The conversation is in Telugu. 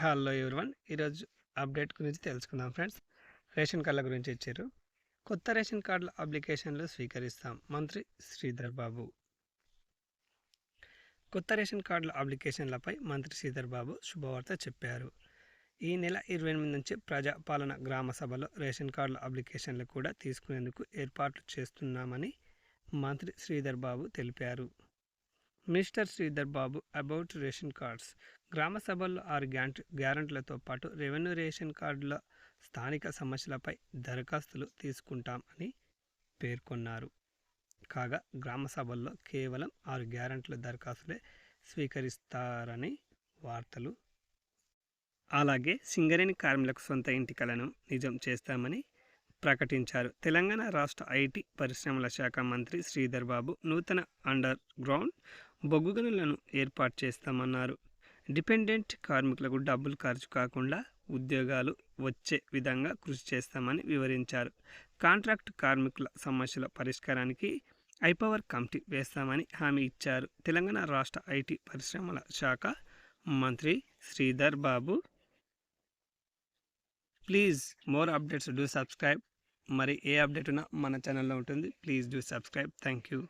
హలో ఎవరివన్ ఈరోజు అప్డేట్ గురించి తెలుసుకుందాం ఫ్రెండ్స్ రేషన్ కార్డుల గురించి ఇచ్చారు. కొత్త రేషన్ కార్డుల అప్లికేషన్లు స్వీకరిస్తాం. మంత్రి శ్రీధర్ బాబు. కొత్త రేషన్ కార్డుల అప్లికేషన్లపై మంత్రి శ్రీధర్ బాబు శుభవార్త చెప్పారు. ఈ నెల ఇరవై ఎనిమిది నుంచి ప్రజాపాలన గ్రామ సభలో రేషన్ కార్డుల అప్లికేషన్లు కూడా తీసుకునేందుకు ఏర్పాట్లు చేస్తున్నామని మంత్రి శ్రీధర్ బాబు తెలిపారు. Mister Sridhar Babu about ration cards. గ్రామ సభల్లో ఆరు గ్యాంట్ గ్యారంటీలతో పాటు రెవెన్యూ రేషన్ కార్డుల స్థానిక సమస్యలపై దరఖాస్తులు తీసుకుంటాం అని పేర్కొన్నారు. కాగా గ్రామ సభల్లో కేవలం ఆరు గ్యారంటీల దరఖాస్తులే స్వీకరిస్తారని వార్తలు. అలాగే సింగరేణి కార్మికులకు సొంత ఇంటికలను నిజం చేస్తామని ప్రకటించారు. తెలంగాణ రాష్ట్ర ఐటీ పరిశ్రమల శాఖ మంత్రి శ్రీధర్ బాబు నూతన అండర్ గ్రౌండ్ బొగ్గు గనులను ఏర్పాటు చేస్తామన్నారు. డిపెండెంట్ కార్మికులకు డబ్బులు ఖర్చు కాకుండా ఉద్యోగాలు వచ్చే విధంగా కృషి చేస్తామని వివరించారు. కాంట్రాక్ట్ కార్మికుల సమస్యల పరిష్కారానికి ఐపవర్ కమిటీ వేస్తామని హామీ ఇచ్చారు. తెలంగాణ రాష్ట్ర ఐటీ పరిశ్రమల శాఖ మంత్రి Sridhar Babu. Please more updates do subscribe. మరి ఏ అప్డేట్ ఉన్నా మన ఛానల్లో ఉంటుంది. Please do subscribe. Thank you